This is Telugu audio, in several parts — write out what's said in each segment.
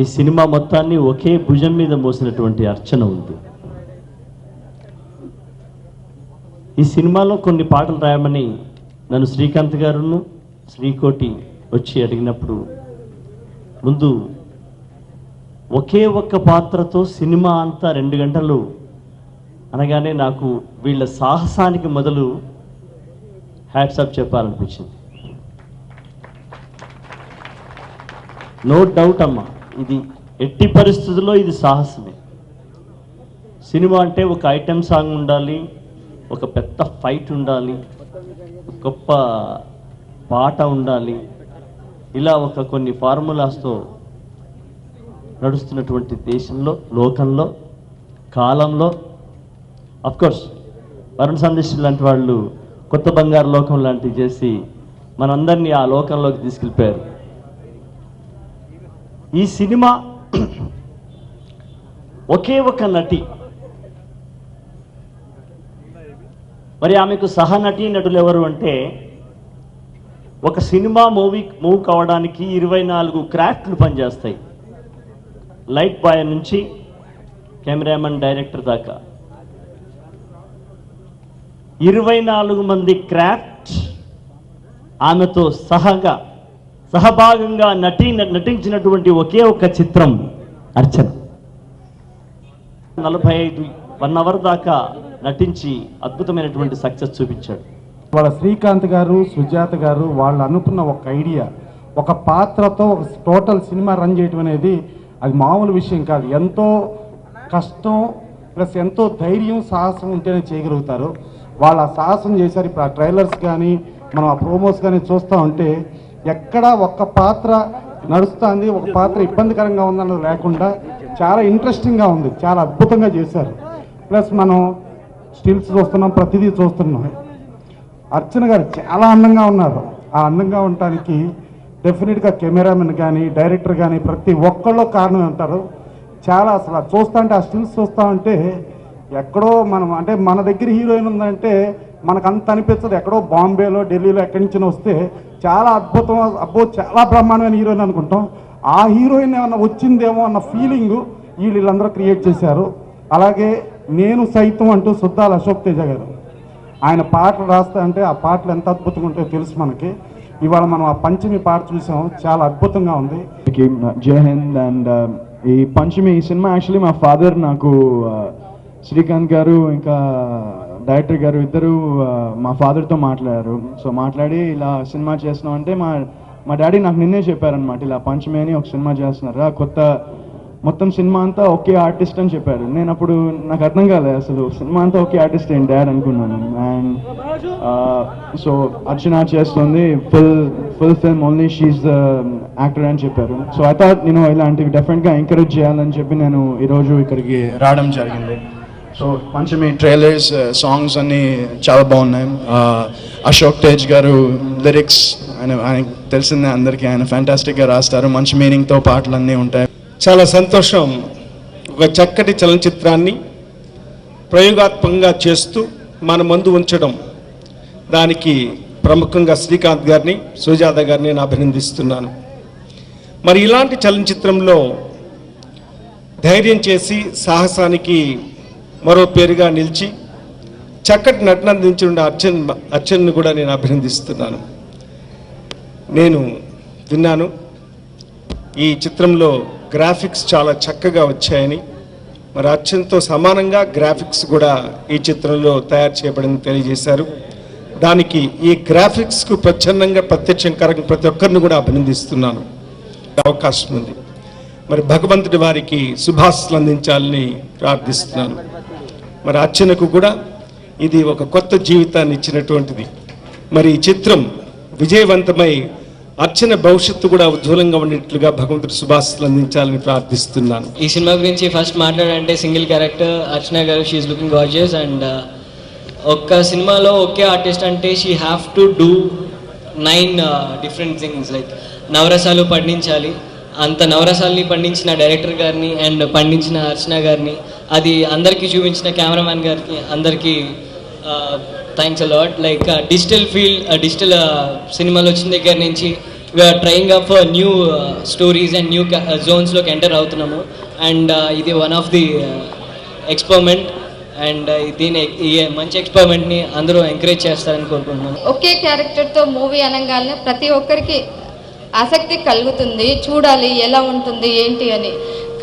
ఈ సినిమా మొత్తాన్ని ఒకే భుజం మీద మోసినటువంటి అర్చన ఉంది. ఈ సినిమాలో కొన్ని పాటలు రాయమని నన్ను శ్రీకాంత్ గారును శ్రీకోటి వచ్చి అడిగినప్పుడు ముందు ఒకే ఒక్క పాత్రతో సినిమా అంతా రెండు గంటలు అనగానే నాకు వీళ్ళ సాహసానికి మొదలు హ్యాట్సాప్ చెప్పాలనిపించింది. నో డౌట్ అమ్మా. ఇది ఎట్టి పరిస్థితుల్లో ఇది సాహసమే. సినిమా అంటే ఒక ఐటెం సాంగ్ ఉండాలి ఒక పెద్ద ఫైట్ ఉండాలి గొప్ప పాట ఉండాలి ఇలా ఒక కొన్ని ఫార్ములాస్తో నడుస్తున్నటువంటి దేశంలో లోకంలో కాలంలో. అఫ్కోర్స్ వరుణ్ సందేశ్ లాంటి వాళ్ళు కొత్త బంగారు లోకం లాంటివి చేసి మనందరినీ ఆ లోకంలోకి తీసుకెళ్ళిపోయారు. ఈ సినిమా ఒకే ఒక నటి. మరి ఆమెకు సహనటీ నటులు ఎవరు అంటే ఒక సినిమా మూవీ మూవ్ కావడానికి ఇరవై నాలుగు క్రాఫ్ట్లు పనిచేస్తాయి. లైట్ బాయ్ నుంచి కెమెరామెన్ డైరెక్టర్ దాకా. ఇరవై నాలుగు మంది క్రాఫ్ట్ ఆమెతో సహగా సహభాగంగా నటి నటించినటువంటి ఒకే ఒక చిత్రం అర్చన. నలభై ఐదు వన్ అవర్ దాకా నటించి అద్భుతమైనటువంటి సక్సెస్ చూపించాడు. వాళ్ళ శ్రీకాంత్ గారు సుజాత గారు వాళ్ళు అనుకున్న ఒక ఐడియా ఒక పాత్రతో ఒక టోటల్ సినిమా రన్ చేయటం అనేది అది మామూలు విషయం కాదు. ఎంతో కష్టం ప్లస్ ఎంతో ధైర్యం సాహసం ఉంటేనే చేయగలుగుతారు. వాళ్ళు ఆ సాహసం చేశారు. ఇప్పుడు ఆ ట్రైలర్స్ కానీ మనం ఆ ప్రోమోస్ కానీ చూస్తూ ఉంటే ఎక్కడ ఒక్క పాత్ర నడుస్తుంది ఒక పాత్ర ఇబ్బందికరంగా ఉందన్నది లేకుండా చాలా ఇంట్రెస్టింగ్గా ఉంది చాలా అద్భుతంగా చేశారు. ప్లస్ మనం స్టిల్స్ చూస్తున్నాం ప్రతిదీ చూస్తున్నాం. అర్చన గారు చాలా అందంగా ఉన్నారు. ఆ అందంగా ఉండటానికి డెఫినెట్గా కెమెరామెన్ కానీ డైరెక్టర్ కానీ ప్రతి ఒక్కళ్ళు కారణం అంటారు. చాలా అసలు చూస్తా అంటే ఆ స్టిల్స్ చూస్తా ఉంటే ఎక్కడో మనం అంటే మన దగ్గర హీరోయిన్ ఉందంటే మనకు అంత అనిపించదు. ఎక్కడో బాంబేలో ఢిల్లీలో ఎక్కడి నుంచి వస్తే చాలా అద్భుతం అబ్బో చాలా బ్రహ్మాండమైన హీరోయిన్ అనుకుంటాం. ఆ హీరోయిన్ ఏమన్నా వచ్చిందేమో అన్న ఫీలింగ్ వీళ్ళందరూ క్రియేట్ చేశారు. అలాగే నేను సైతం అంటూ సుద్దాల అశోక్ తేజ గారు. ఆయన పాటలు రాస్తా అంటే ఆ పాటలు ఎంత అద్భుతంగా ఉంటాయో తెలుసు మనకి. ఇవాళ మనం ఆ పంచమి పాట చూసాం. చాలా అద్భుతంగా ఉంది. అందరికీ జై హింద్ అండ్ um, ఈ పంచమి ఈ సినిమా యాక్చువల్లీ మా ఫాదర్ నాకు uh, శ్రీకాంత్ గారు ఇంకా డైరెక్టర్ గారు ఇద్దరు మా ఫాదర్తో మాట్లాడారు. సో మాట్లాడి ఇలా సినిమా చేస్తున్నాం అంటే మా మా డాడీ నాకు నిన్నే చెప్పారనమాట ఇలా పంచమి అని ఒక సినిమా చేస్తున్నారు ఆ కొత్త మొత్తం సినిమా అంతా ఒకే ఆర్టిస్ట్ అని చెప్పారు. నేను అప్పుడు నాకు అర్థం కాలేదు అసలు సినిమా అంతా ఒకే ఆర్టిస్ట్ ఏంటి డాడ్ అనుకున్నాను. అండ్ సో అర్చన చేస్తుంది full full film only she the actor అని చెప్పారు. సో ఐ థాట్ నేను ఇలాంటివి డెఫినెట్గా ఎంకరేజ్ చేయాలని చెప్పి నేను ఈరోజు ఇక్కడికి రావడం జరిగింది. సో పంచమి ట్రైలర్స్ సాంగ్స్ అన్నీ చాలా బాగున్నాయి. అశోక్ తేజ్ గారు లిరిక్స్ ఆయన ఆయనకు తెలిసిందే అందరికీ ఆయన ఫ్యాంటాస్టిక్గా రాస్తారు. మంచి మీనింగ్తో పాటలు అన్నీ ఉంటాయి. చాలా సంతోషం. ఒక చక్కటి చలనచిత్రాన్ని ప్రయోగాత్మకంగా చేస్తూ మన ముందు ఉంచడం. దానికి ప్రముఖంగా శ్రీకాంత్ గారిని సుజాత గారిని నేను అభినందిస్తున్నాను. మరి ఇలాంటి చలనచిత్రంలో ధైర్యం చేసి సాహసానికి మరో పేరుగా నిలిచి చక్కటి నటన అందించిన అర్చన్ అర్చన్ను కూడా నేను అభినందిస్తున్నాను. నేను విన్నాను. ఈ చిత్రంలో గ్రాఫిక్స్ చాలా చక్కగా వచ్చాయని. మరి అర్చన్తో సమానంగా గ్రాఫిక్స్ కూడా ఈ చిత్రంలో తయారు చేయబడింది తెలియజేశారు. దానికి ఈ గ్రాఫిక్స్కు ప్రచ్ఛన్నంగా ప్రత్యక్షం కారకం ప్రతి ఒక్కరిని కూడా అభినందిస్తున్నాను. అవకాశం ఉంది. మరి భగవంతుడి వారికి శుభాశలు అందించాలని ప్రార్థిస్తున్నాను. మరి అర్చనకు కూడా ఇది ఒక కొత్త జీవితాన్ని ఇచ్చినటువంటిది. మరి ఈ చిత్రం విజయవంతమై అర్చన భవిష్యత్తు కూడా ఉజ్వలంగా ఉండేట్లుగా భగవంతుడు శుభాశలు అందించాలని ప్రార్థిస్తున్నాను. ఈ సినిమా గురించి ఫస్ట్ మాట్లాడాలంటే సింగిల్ క్యారెక్టర్ అర్చన గారు షీఈ్ లుకింగ్ గార్జియస్ అండ్ ఒక్క సినిమాలో ఒకే ఆర్టిస్ట్ అంటే she have to do nine different things like నవరసాలు పండించాలి అంత నవరసాల్ని పండించిన డైరెక్టర్ గారిని అండ్ పండించిన అర్చన గారిని అది అందరికీ చూపించిన కెమెరామ్యాన్ గారికి అందరికీ thanks a lot like digital field digital సినిమాలు వచ్చిన దగ్గర నుంచి we're trying up new stories and new జోన్స్లోకి enter అవుతున్నాము. అండ్ ఇది one of the experiment and దీని మంచి ఎక్స్పెరిమెంట్ని అందరూ ఎంకరేజ్ చేస్తారని కోరుకుంటున్నాను. ఒకే క్యారెక్టర్తో మూవీ అనగానే ప్రతి ఒక్కరికి ఆసక్తి కలుగుతుంది చూడాలి ఎలా ఉంటుంది ఏంటి అని.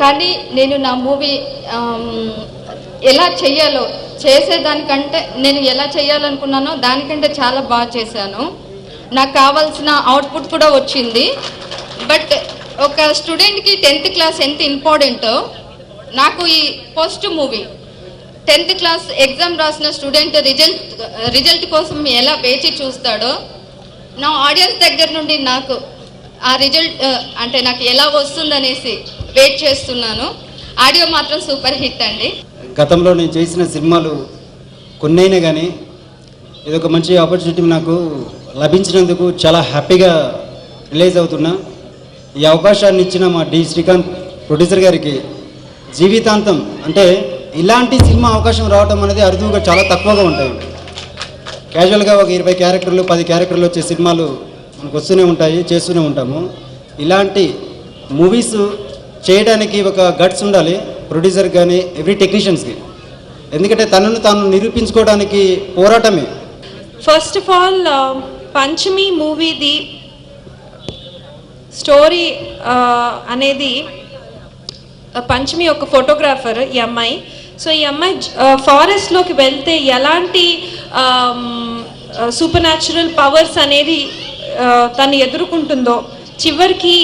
కానీ నేను నా మూవీ ఎలా చెయ్యాలో చేసేదానికంటే నేను ఎలా చేయాలనుకున్నానో దానికంటే చాలా బాగా చేశాను. నాకు కావాల్సిన అవుట్పుట్ కూడా వచ్చింది. బట్ ఒక స్టూడెంట్కి టెన్త్ క్లాస్ ఎంత ఇంపార్టెంటో నాకు ఈ first movie tenth class exam రాసిన స్టూడెంట్ రిజల్ట్ రిజల్ట్ కోసం ఎలా వేచి చూస్తాడో నా ఆడియన్స్ దగ్గర నుండి నాకు ఆ రిజల్ట్ అంటే నాకు ఎలా వస్తుందనేసి వెయిట్ చేస్తున్నాను. ఆడియో మాత్రం సూపర్ హిట్ అండి. గతంలో నేను చేసిన సినిమాలు కొన్నైనా కానీ ఇది ఒక మంచి ఆపర్చునిటీ నాకు లభించినందుకు చాలా హ్యాపీగా రిలీజ్ అవుతున్నా. ఈ అవకాశాన్ని ఇచ్చిన మా డి శ్రీకాంత్ ప్రొడ్యూసర్ గారికి జీవితాంతం అంటే ఇలాంటి సినిమా అవకాశం రావడం అనేది అరుదుగా చాలా తక్కువగా ఉంటాయి. క్యాజువల్గా ఒక ఇరవై క్యారెక్టర్లు పది క్యారెక్టర్లు వచ్చే సినిమాలు మనకు వస్తూనే ఉంటాయి చేస్తూనే ఉంటాము. ఇలాంటి మూవీస్ చేయడానికి ఒక గట్స్ ఉండాలి ప్రొడ్యూసర్ కానీ ఎవ్రీ టెక్నీషియన్స్కి ఎందుకంటే తనను తాను నిరూపించుకోవడానికి పోరాటమే. ఫస్ట్ ఆఫ్ ఆల్ పంచమి మూవీది స్టోరీ అనేది uh, పంచమి ఒక ఫోటోగ్రాఫర్ ఈ అమ్మాయి. సో ఈ అమ్మాయి uh, ఫారెస్ట్లోకి వెళ్తే ఎలాంటి సూపర్ న్యాచురల్ పవర్స్ అనేది తను ఎదుర్కొంటుందో చివరికి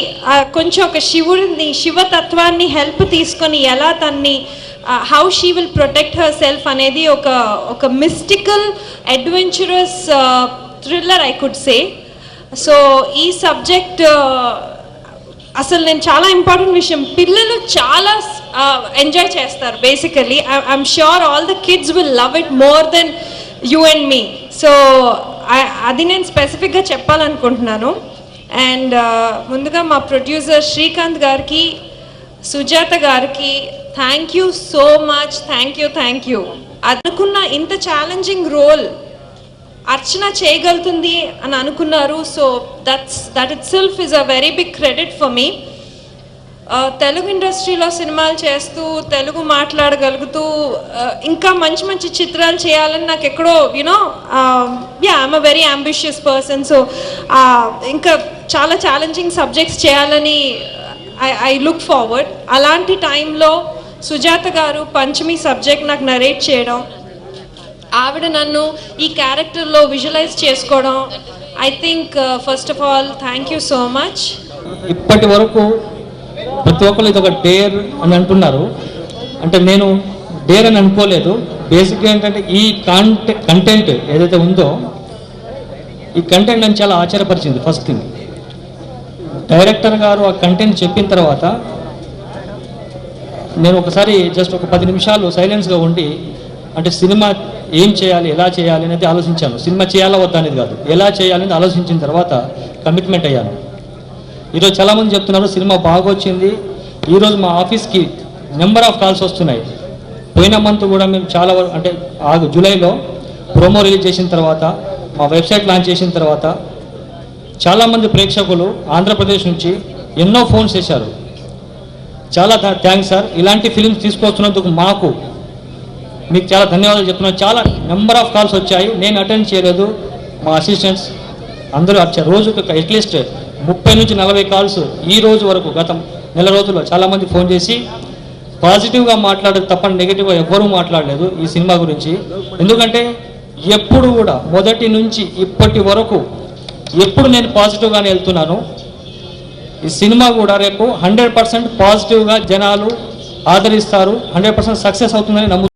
కొంచెం ఒక శివుడిని శివతత్వాన్ని హెల్ప్ తీసుకొని ఎలా తన్ని how she will protect herself అనేది ఒక ఒక mystical adventurous thriller I could say so ఈ సబ్జెక్ట్ అసలు నేను చాలా ఇంపార్టెంట్ విషయం. పిల్లలు చాలా ఎంజాయ్ చేస్తారు basically I'm sure all the kids will love it more than you and me so అది నేను స్పెసిఫిక్గా చెప్పాలనుకుంటున్నాను. అండ్ uh, ముందుగా మా producer Srikanth garu Sujatha garu thank you so much thank you thank you అనుకున్న ఇంత ఛాలెంజింగ్ రోల్ అర్చన చేయగలుగుతుంది అని అనుకున్నారు. So that's that itself is a very big credit for me Telugu ఇండస్ట్రీలో సినిమాలు చేస్తూ తెలుగు మాట్లాడగలుగుతూ ఇంకా మంచి మంచి చిత్రాలు చేయాలని నాకు ఎక్కడో you know yeah I'm a very ambitious person so ఇంకా చాలా ఛాలెంజింగ్ సబ్జెక్ట్స్ చేయాలని ఐ ఐ లుక్ ఫార్వర్డ్ అలాంటి టైంలో సుజాత గారు పంచమి సబ్జెక్ట్ నాకు నరేట్ చేయడం ఆవిడ నన్ను ఈ క్యారెక్టర్లో విజువలైజ్ చేసుకోవడం I think first of all thank you so much ఇప్పటి వరకు ప్రతి ఒక్కరు ఇది ఒక డేర్ అని అంటున్నారు. అంటే నేను డేర్ అని అనుకోలేదు. బేసిక్గా ఏంటంటే ఈ కాంటె కంటెంట్ ఏదైతే ఉందో ఈ కంటెంట్ నన్ను చాలా ఆశ్చర్యపరిచింది ఫస్ట్ థింగ్ డైరెక్టర్ గారు ఆ కంటెంట్ చెప్పిన తర్వాత నేను ఒకసారి జస్ట్ ఒక పది నిమిషాలు సైలెన్స్గా ఉండి అంటే సినిమా ఏం చేయాలి ఎలా చేయాలి అనేది ఆలోచించాను. సినిమా చేయాలా వద్దా అనేది కాదు. ఎలా చేయాలి అనేది ఆలోచించిన తర్వాత కమిట్మెంట్ అయ్యాను. ఈరోజు చాలామంది చెప్తున్నారు సినిమా బాగొచ్చింది. ఈరోజు మా ఆఫీస్కి నెంబర్ ఆఫ్ కాల్స్ వస్తున్నాయి. పోయిన మంత్ కూడా మేము చాలా వరకు అంటే ఆగు జూలైలో ప్రోమో రిలీజ్ చేసిన తర్వాత మా వెబ్సైట్ లాంచ్ చేసిన తర్వాత చాలామంది ప్రేక్షకులు ఆంధ్రప్రదేశ్ నుంచి ఎన్నో ఫోన్స్ చేశారు. చాలా థ్యాంక్స్ సార్. ఇలాంటి ఫిలిమ్స్ తీసుకొస్తున్నందుకు మాకు మీకు చాలా ధన్యవాదాలు చెప్తున్నాను. చాలా నెంబర్ ఆఫ్ కాల్స్ వచ్చాయి. నేను అటెండ్ చేయలేదు. మా అసిస్టెంట్స్ అందరూ వచ్చారు. రోజుకు అట్లీస్ట్ ముప్పై నుంచి నలభై కాల్స్ ఈ రోజు వరకు గత నెల రోజుల్లో చాలామంది ఫోన్ చేసి పాజిటివ్గా మాట్లాడదు తప్ప నెగిటివ్గా ఎవ్వరూ మాట్లాడలేదు ఈ సినిమా గురించి. ఎందుకంటే ఎప్పుడు కూడా మొదటి నుంచి ఇప్పటి వరకు ఎప్పుడు నేను పాజిటివ్గానే వెళ్తున్నాను. ఈ సినిమా కూడా రేపు హండ్రెడ్ పర్సెంట్ పాజిటివ్గా జనాలు ఆదరిస్తారు. హండ్రెడ్ పర్సెంట్ సక్సెస్ అవుతుందని నమ్ము